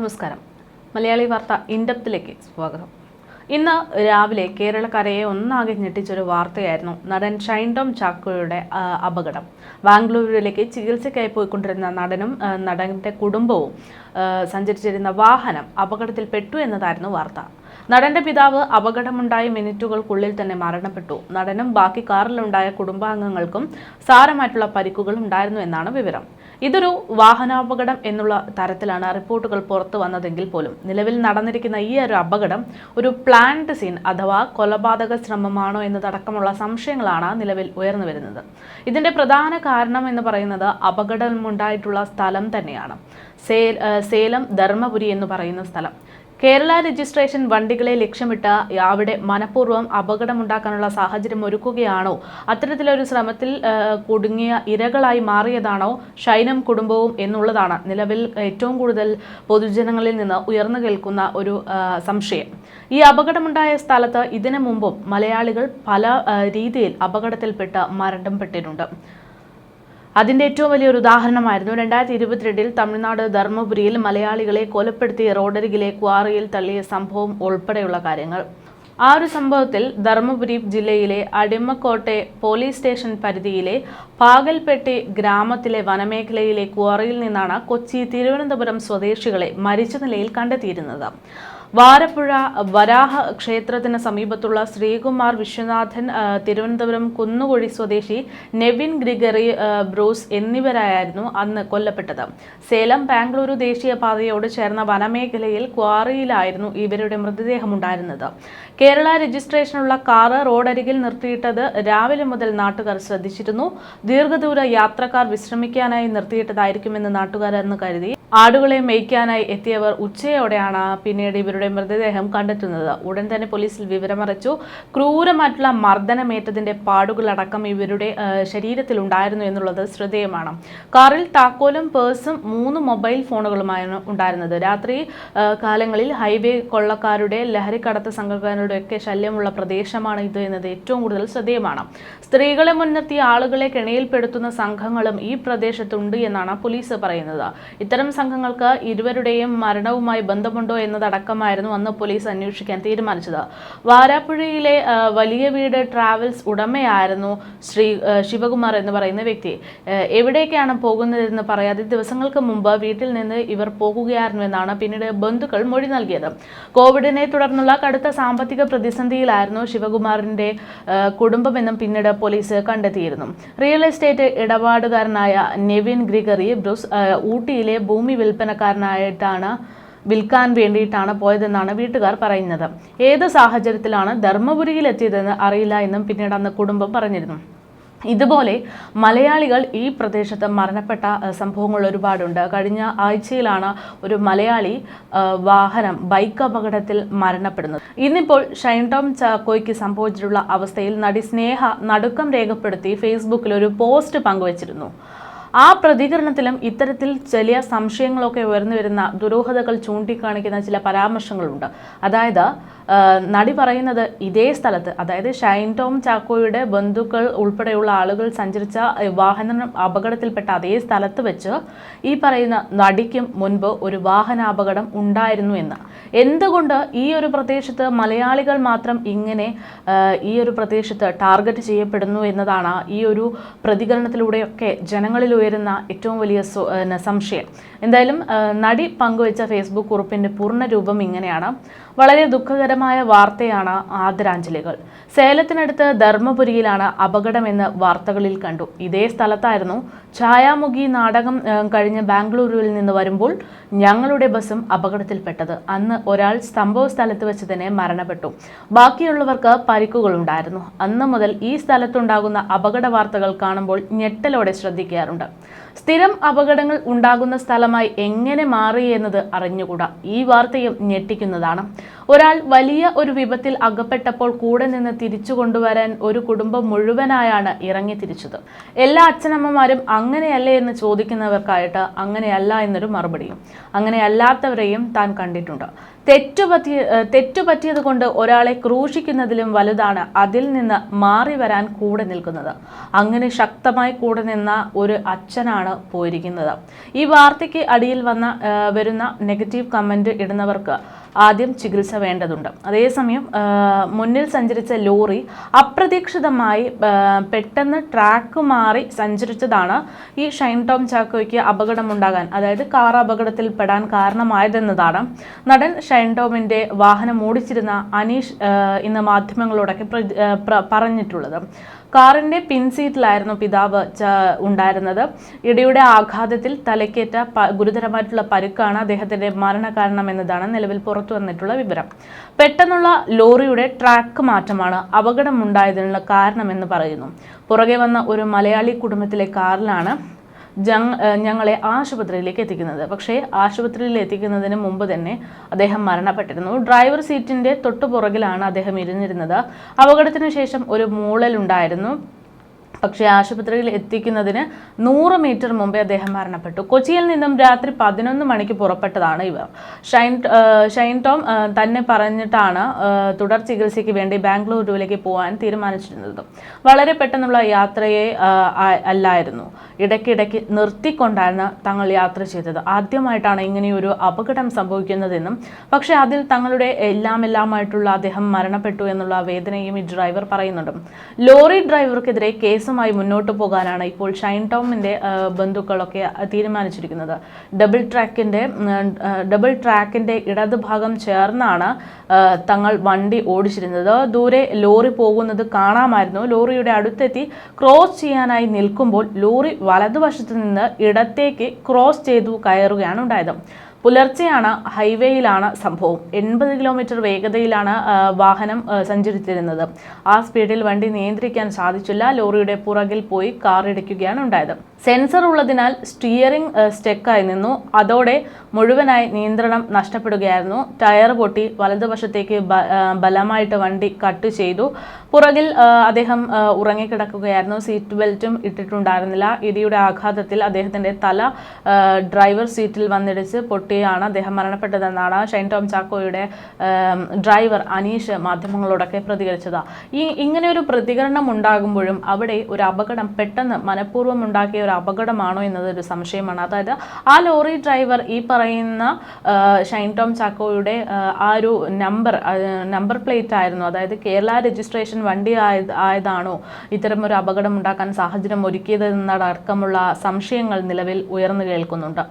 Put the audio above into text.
നമസ്കാരം. മലയാളി വാർത്ത ഇൻഡപ്തിലേക്ക് സ്വാഗതം. ഇന്ന് രാവിലെ കേരളക്കരയെ ഒന്നാകെ ഞെട്ടിച്ചൊരു വാർത്തയായിരുന്നു നടൻ ഷൈൻ ടോം ചാക്കോയുടെ അപകടം. ബാംഗ്ലൂരിലേക്ക് ചികിത്സയ്ക്കായി പോയിക്കൊണ്ടിരുന്ന നടനും നടന്റെ കുടുംബവും സഞ്ചരിച്ചിരുന്ന വാഹനം അപകടത്തിൽ പെട്ടു എന്നതായിരുന്നു വാർത്ത. നടന്റെ പിതാവ് അപകടമുണ്ടായ മിനിറ്റുകൾക്കുള്ളിൽ തന്നെ മരണപ്പെട്ടു. നടനും ബാക്കി കാറിലുണ്ടായ കുടുംബാംഗങ്ങൾക്കും സാരമായിട്ടുള്ള പരിക്കുകൾ ഉണ്ടായിരുന്നു എന്നാണ് വിവരം. ഇതൊരു വാഹനാപകടം എന്നുള്ള തരത്തിലാണ് റിപ്പോർട്ടുകൾ പുറത്തു വന്നതെങ്കിൽ പോലും നിലവിൽ നടന്നിരിക്കുന്ന ഈ ഒരു അപകടം ഒരു പ്ലാന്റ് സീൻ അഥവാ കൊലപാതക ശ്രമമാണോ എന്നതടക്കമുള്ള സംശയങ്ങളാണ് നിലവിൽ ഉയർന്നു വരുന്നത്. ഇതിന്റെ പ്രധാന കാരണം എന്ന് പറയുന്നത് അപകടമുണ്ടായിട്ടുള്ള സ്ഥലം തന്നെയാണ്. സേലം ധർമ്മപുരി എന്ന് പറയുന്ന സ്ഥലം. കേരള രജിസ്ട്രേഷൻ വണ്ടികളെ ലക്ഷ്യമിട്ട് അവിടെ മനഃപൂർവം അപകടമുണ്ടാക്കാനുള്ള സാഹചര്യം ഒരുക്കുകയാണോ? അത്തരത്തിലൊരു ശ്രമത്തിൽ കുടുങ്ങിയ ഇരകളായി മാറിയതാണോ? ഷൈനും കുടുംബവും എന്നുള്ളതാണ് നിലവിൽ ഏറ്റവും കൂടുതൽ പൊതുജനങ്ങളിൽ നിന്ന് ഉയർന്നു കേൾക്കുന്ന ഒരു സംശയം. ഈ അപകടമുണ്ടായ സ്ഥലത്ത് ഇതിനു മുമ്പും മലയാളികൾ പല രീതിയിൽ അപകടത്തിൽപ്പെട്ട് മരണപ്പെട്ടിട്ടുണ്ട്. അതിന്റെ ഏറ്റവും വലിയൊരു ഉദാഹരണമായിരുന്നു രണ്ടായിരത്തി ഇരുപത്തിരണ്ടിൽ തമിഴ്നാട് ധർമ്മപുരിയിൽ മലയാളികളെ കൊലപ്പെടുത്തി റോഡരികിലെ ക്വാറിയിൽ തള്ളിയ സംഭവം ഉൾപ്പെടെയുള്ള കാര്യങ്ങൾ. ആ ഒരു സംഭവത്തിൽ ധർമ്മപുരി ജില്ലയിലെ അടിമക്കോട്ടെ പോലീസ് സ്റ്റേഷൻ പരിധിയിലെ പാകൽപ്പെട്ടി ഗ്രാമത്തിലെ വനമേഖലയിലെ ക്വാറിയിൽ നിന്നാണ് കൊച്ചി തിരുവനന്തപുരം സ്വദേശികളെ മരിച്ച നിലയിൽ കണ്ടെത്തിയിരുന്നത്. വാരപ്പുഴ വരാഹ ക്ഷേത്രത്തിന് സമീപത്തുള്ള ശ്രീകുമാർ വിശ്വനാഥൻ തിരുവനന്തപുരം കുന്നുകുഴി സ്വദേശി നെവിൻ ഗ്രിഗറി ബ്രൂസ് എന്നിവരായിരുന്നു അന്ന് കൊല്ലപ്പെട്ടത്. സേലം ബാംഗ്ലൂരു ദേശീയപാതയോട് ചേർന്ന വനമേഖലയിൽ ക്വാറിയിലായിരുന്നു ഇവരുടെ മൃതദേഹം ഉണ്ടായിരുന്നത് കേരള രജിസ്ട്രേഷനുള്ള കാറ് റോഡരികിൽ നിർത്തിയിട്ടത് രാവിലെ മുതൽ നാട്ടുകാർ ശ്രദ്ധിച്ചിരുന്നു. ദീർഘദൂര യാത്രക്കാർ വിശ്രമിക്കാനായി നിർത്തിയിട്ടതായിരിക്കുമെന്ന് നാട്ടുകാരെന്ന് കരുതി. ആടുകളെ മേയ്ക്കാനായി എത്തിയവർ ഉച്ചയോടെയാണ് പിന്നീട് ഇവരുടെ മൃതദേഹം കണ്ടെത്തുന്നത്. ഉടൻ തന്നെ പോലീസിൽ വിവരമറിച്ചു ക്രൂരമായിട്ടുള്ള മർദ്ദനമേറ്റതിന്റെ പാടുകളടക്കം ഇവരുടെ ശരീരത്തിൽ ഉണ്ടായിരുന്നു എന്നുള്ളത് ശ്രദ്ധേയമാണ്. കാറിൽ താക്കോലും പേഴ്സും മൂന്ന് മൊബൈൽ ഫോണുകളുമായിരുന്നു ഉണ്ടായിരുന്നത്. രാത്രി കാലങ്ങളിൽ ഹൈവേ കൊള്ളക്കാരുടെ ലഹരിക്കടത്ത് സംഘക്കാരുടെ ഒക്കെ ശല്യമുള്ള പ്രദേശമാണ് ഇത് എന്നത് ഏറ്റവും കൂടുതൽ ശ്രദ്ധേയമാണ്. സ്ത്രീകളെ മുൻനിർത്തി ആളുകളെ കെണിയിൽപ്പെടുത്തുന്ന സംഘങ്ങളും ഈ പ്രദേശത്തുണ്ട് എന്നാണ് പോലീസ് പറയുന്നത്. ഇത്തരം സംഘങ്ങൾക്ക് ഇരുവരുടെയും മരണവുമായി ബന്ധമുണ്ടോ എന്നതടക്കമായിരുന്നു അന്ന് പോലീസ് അന്വേഷിക്കാൻ തീരുമാനിച്ചത്. വാരാപ്പുഴയിലെ വലിയ വീട് ട്രാവൽസ് ഉടമയായിരുന്നു ശ്രീ ശിവകുമാർ എന്ന് പറയുന്ന വ്യക്തി. എവിടേക്കാണ് പോകുന്നതെന്ന് പറയാതെ ദിവസങ്ങൾക്ക് മുമ്പ് വീട്ടിൽ നിന്ന് ഇവർ പോകുകയായിരുന്നു എന്നാണ് പിന്നീട് ബന്ധുക്കൾ മൊഴി നൽകിയത്. കോവിഡിനെ തുടർന്നുള്ള കടുത്ത സാമ്പത്തിക പ്രതിസന്ധിയിലായിരുന്നു ശിവകുമാറിന്റെ കുടുംബമെന്നും പിന്നീട് പോലീസ് കണ്ടെത്തിയിരുന്നു. റിയൽ എസ്റ്റേറ്റ് ഇടപാടുകാരനായ നെവിൻ ഗ്രിഗറി ബ്രൂസ് ഊട്ടിയിലെ ഭൂമി വിൽപ്പനക്കാരനായിട്ടാണ് വിൽക്കാൻ വേണ്ടിയിട്ടാണ് പോയതെന്നാണ് വീട്ടുകാർ പറയുന്നത്. ഏത് സാഹചര്യത്തിലാണ് ധർമ്മപുരിയിൽ എത്തിയതെന്ന് അറിയില്ല എന്നും പിന്നീട് അന്ന് കുടുംബം പറഞ്ഞിരുന്നു. ഇതുപോലെ മലയാളികൾ ഈ പ്രദേശത്ത് മരണപ്പെട്ട സംഭവങ്ങൾ ഒരുപാടുണ്ട്. കഴിഞ്ഞ ആഴ്ചയിലാണ് ഒരു മലയാളി വാഹനം ബൈക്ക് അപകടത്തിൽ മരണപ്പെടുന്നത്. ഇന്നിപ്പോൾ ഷൈൻടോം ചാക്കോയ്ക്ക് സംഭവിച്ചിട്ടുള്ള അവസ്ഥയിൽ നടി സ്നേഹ നടുക്കം രേഖപ്പെടുത്തി ഫേസ്ബുക്കിൽ ഒരു പോസ്റ്റ് പങ്കുവച്ചിരുന്നു. ആ പ്രതികരണത്തിലും ഇത്തരത്തിൽ ചില സംശയങ്ങളൊക്കെ ഉയർന്നു വരുന്ന ദുരൂഹതകൾ ചൂണ്ടിക്കാണിക്കുന്ന ചില പരാമർശങ്ങളുണ്ട്. അതായത് നടി പറയുന്നത് ഇതേ സ്ഥലത്ത് അതായത് ഷൈൻ ടോം ചാക്കോയുടെ ബന്ധുക്കൾ ഉൾപ്പെടെയുള്ള ആളുകൾ സഞ്ചരിച്ച വാഹനം അപകടത്തിൽപ്പെട്ട അതേ സ്ഥലത്ത് വെച്ച് ഈ പറയുന്ന നടിക്കും മുൻപ് ഒരു വാഹനാപകടം ഉണ്ടായിരുന്നു എന്ന്. എന്തുകൊണ്ട് ഈ ഒരു പ്രദേശത്ത് മലയാളികൾ മാത്രം ഇങ്ങനെ ഈ ഒരു പ്രദേശത്ത് ടാർഗറ്റ് ചെയ്യപ്പെടുന്നു എന്നതാണ് ഈ ഒരു പ്രതികരണത്തിലൂടെയൊക്കെ ജനങ്ങളിൽ ഉയരുന്ന ഏറ്റവും വലിയ സംശയം. എന്തായാലും നടി പങ്കുവച്ച ഫേസ്ബുക്ക് കുറിപ്പിന്റെ പൂർണ രൂപം ഇങ്ങനെയാണ്. വളരെ ദുഃഖകരമായ വാർത്തയാണ് ആദരാഞ്ജലികൾ. സേലത്തിനടുത്ത് ധർമ്മപുരിയിലാണ് അപകടമെന്ന് വാർത്തകളിൽ കണ്ടു. ഇതേ സ്ഥലത്തായിരുന്നു ഛായാമുഖി നാടകം കഴിഞ്ഞ കഴിഞ്ഞ് ബാംഗ്ലൂരുവിൽ നിന്ന് വരുമ്പോൾ ഞങ്ങളുടെ ബസ്സും അപകടത്തിൽപ്പെട്ടത്. അന്ന് ഒരാൾ സംഭവ സ്ഥലത്ത് വെച്ച് തന്നെ മരണപ്പെട്ടു. ബാക്കിയുള്ളവർക്ക് പരിക്കുകളുണ്ടായിരുന്നു. അന്ന് മുതൽ ഈ സ്ഥലത്തുണ്ടാകുന്ന അപകട വാർത്തകൾ കാണുമ്പോൾ ഞെട്ടലോടെ ശ്രദ്ധിക്കാറുണ്ട്. സ്ഥിരം അപകടങ്ങൾ ഉണ്ടാകുന്ന സ്ഥലമായി എങ്ങനെ മാറി എന്നത് അറിഞ്ഞുകൂടാ. ഈ വാർത്തയും ഞെട്ടിക്കുന്നതാണ്. ഒരാൾ വലിയ ഒരു വിപത്തിൽ അകപ്പെട്ടപ്പോൾ കൂടെ നിന്ന് തിരിച്ചു കൊണ്ടുവരാൻ ഒരു കുടുംബം മുഴുവനായാണ് ഇറങ്ങി തിരിച്ചത്. എല്ലാ അച്ഛനമ്മമാരും അങ്ങനെയല്ലേ എന്ന് ചോദിക്കുന്നവർക്കായിട്ട് അങ്ങനെയല്ല എന്നൊരു മറുപടിയും അങ്ങനെയല്ലാത്തവരെയും താൻ കണ്ടിട്ടുണ്ട്. തെറ്റുപറ്റി ഏഹ് തെറ്റുപറ്റിയത് കൊണ്ട് ഒരാളെ ക്രൂശിക്കുന്നതിലും വലുതാണ് അതിൽ നിന്ന് മാറി വരാൻ കൂടെ നിൽക്കുന്നത്. അങ്ങനെ ശക്തമായി കൂടെ നിന്ന ഒരു അച്ഛനാണ് പോയിരിക്കുന്നത്. ഈ വാർത്തയ്ക്ക് അടിയിൽ വന്ന വരുന്ന നെഗറ്റീവ് കമന്റ് ഇടുന്നവർക്ക് ആദ്യം ചികിത്സ വേണ്ടതുണ്ട്. അതേസമയം മുന്നിൽ സഞ്ചരിച്ച ലോറി അപ്രതീക്ഷിതമായി പെട്ടെന്ന് ട്രാക്ക് മാറി സഞ്ചരിച്ചതാണ് ഈ ഷൈൻ ടോം ചാക്കോയ്ക്ക് അപകടമുണ്ടാകാൻ അതായത് കാർ അപകടത്തിൽ പെടാൻ കാരണമായതെന്നതാണ്. നടൻ ഷൈൻ ടോമിന്റെ വാഹനം ഓടിച്ചിരുന്ന അനീഷ് ഇന്ന് മാധ്യമങ്ങളോടൊക്കെ പറഞ്ഞിട്ടുള്ളത്. കാറിന്റെ പിൻസീറ്റിലായിരുന്നു പിതാവ് ഉണ്ടായിരുന്നത്. ഇടിയുടെ ആഘാതത്തിൽ തലക്കേറ്റ ഗുരുതരമായിട്ടുള്ള പരുക്കാണ് അദ്ദേഹത്തിന്റെ മരണകാരണം എന്നതാണ് നിലവിൽ പുറത്തു വന്നിട്ടുള്ള വിവരം. പെട്ടെന്നുള്ള ലോറിയുടെ ട്രാക്ക് മാറ്റമാണ് അപകടമുണ്ടായതിനുള്ള കാരണമെന്ന് പറയുന്നു. പുറകെ വന്ന ഒരു മലയാളി കുടുംബത്തിലെ കാറിലാണ് ഞങ്ങളെ ആശുപത്രിയിലേക്ക് എത്തിക്കുന്നത്. പക്ഷേ ആശുപത്രിയിൽ എത്തിക്കുന്നതിന് മുമ്പ് തന്നെ അദ്ദേഹം മരണപ്പെട്ടിരുന്നു. ഡ്രൈവർ സീറ്റിന്റെ തൊട്ടുപുറകിലാണ് അദ്ദേഹം ഇരുന്നിരുന്നത്. അപകടത്തിന് ശേഷം ഒരു മൂളലുണ്ടായിരുന്നു പക്ഷേ ആശുപത്രിയിൽ എത്തിക്കുന്നതിന് നൂറ് മീറ്റർ മുമ്പേ അദ്ദേഹം മരണപ്പെട്ടു. കൊച്ചിയിൽ നിന്നും രാത്രി പതിനൊന്ന് മണിക്ക് പുറപ്പെട്ടതാണ് ഇവർ. ഷൈൻ ഷൈൻ ടോം തന്നെ പറഞ്ഞിട്ടാണ് തുടർ ചികിത്സയ്ക്ക് വേണ്ടി ബാംഗ്ലൂരുവിലേക്ക് പോകാൻ തീരുമാനിച്ചിരുന്നത്. വളരെ പെട്ടെന്നുള്ള യാത്രയെ അല്ലായിരുന്നു. ഇടയ്ക്കിടയ്ക്ക് നിർത്തിക്കൊണ്ടാണ് തങ്ങൾ യാത്ര ചെയ്തത്. ആദ്യമായിട്ടാണ് ഇങ്ങനെയൊരു അപകടം സംഭവിക്കുന്നതെന്നും പക്ഷേ അതിൽ തങ്ങളുടെ എല്ലാം എല്ലാമായിട്ടുള്ള അദ്ദേഹം മരണപ്പെട്ടു എന്നുള്ള വേദനയും ഈ ഡ്രൈവർ പറയുന്നുണ്ട്. ലോറി ഡ്രൈവർക്കെതിരെ കേസുമായി മുന്നോട്ട് പോകാനാണ് ഇപ്പോൾ ഷൈൻ ടോമിന്റെ ബന്ധുക്കളൊക്കെ തീരുമാനിച്ചിരിക്കുന്നത്. ഡബിൾ ട്രാക്കിന്റെ ഡബിൾ ട്രാക്കിന്റെ ട്രാക്കിന്റെ ഇടതുഭാഗം ചേർന്നാണ് തങ്ങൾ വണ്ടി ഓടിച്ചിരുന്നത്. ദൂരെ ലോറി പോകുന്നത് കാണാമായിരുന്നു. ലോറിയുടെ അടുത്തെത്തി ക്രോസ് ചെയ്യാനായി നിൽക്കുമ്പോൾ ലോറി വലതുവശത്ത് നിന്ന് ഇടത്തേക്ക് ക്രോസ് ചെയ്തു കയറുകയാണ് ഉണ്ടായത്. പുലർച്ചെയാണ് ഹൈവേയിലാണ് സംഭവം. എൺപത് കിലോമീറ്റർ വേഗതയിലാണ് വാഹനം സഞ്ചരിച്ചിരുന്നത്. ആ സ്പീഡിൽ വണ്ടി നിയന്ത്രിക്കാൻ സാധിച്ചില്ല. ലോറിയുടെ പുറകിൽ പോയി കാർ ഇടിക്കുകയാണ് ഉണ്ടായത്. സെൻസർ ഉള്ളതിനാൽ സ്റ്റിയറിംഗ് സ്റ്റെക്കായി നിന്നു. അതോടെ മുഴുവനായി നിയന്ത്രണം നഷ്ടപ്പെടുകയായിരുന്നു. ടയർ പൊട്ടി വലതുവശത്തേക്ക് ബലമായിട്ട് വണ്ടി കട്ട് ചെയ്തു. പുറകിൽ അദ്ദേഹം ഉറങ്ങിക്കിടക്കുകയായിരുന്നു. സീറ്റ് ബെൽറ്റും ഇട്ടിട്ടുണ്ടായിരുന്നില്ല. ഇടിയുടെ ആഘാതത്തിൽ അദ്ദേഹത്തിന്റെ തല ഡ്രൈവർ സീറ്റിൽ വന്നിടിച്ച് പൊട്ടിയാണ് അദ്ദേഹം മരണപ്പെട്ടതെന്നാണ് ഷൈൻ ടോം ചാക്കോയുടെ ഡ്രൈവർ അനീഷ് മാധ്യമങ്ങളോടൊക്കെ പ്രതികരിച്ചത്. ഈ ഇങ്ങനെ ഒരു പ്രതികരണം ഉണ്ടാകുമ്പോഴും അവിടെ ഒരു അപകടം പെട്ടെന്ന് മനഃപൂർവം ഉണ്ടാക്കിയ ഒരു അപകടമാണോ എന്നത് ഒരു സംശയമാണ്. അതായത് ആ ലോറി ഡ്രൈവർ ഈ പറയുന്ന ഷൈൻ ടോം ചാക്കോയുടെ ആ, ഒരു നമ്പർ നമ്പർ പ്ലേറ്റ് ആയിരുന്നു. അതായത് കേരള രജിസ്ട്രേഷൻ വണ്ടി ആയത് ആയതാണോ ഇത്തരം ഒരു അപകടം ഉണ്ടാക്കാൻ സാഹചര്യം ഒരുക്കിയത് എന്നടക്കമുള്ള സംശയങ്ങൾ നിലവിൽ ഉയർന്നു കേൾക്കുന്നുണ്ട്.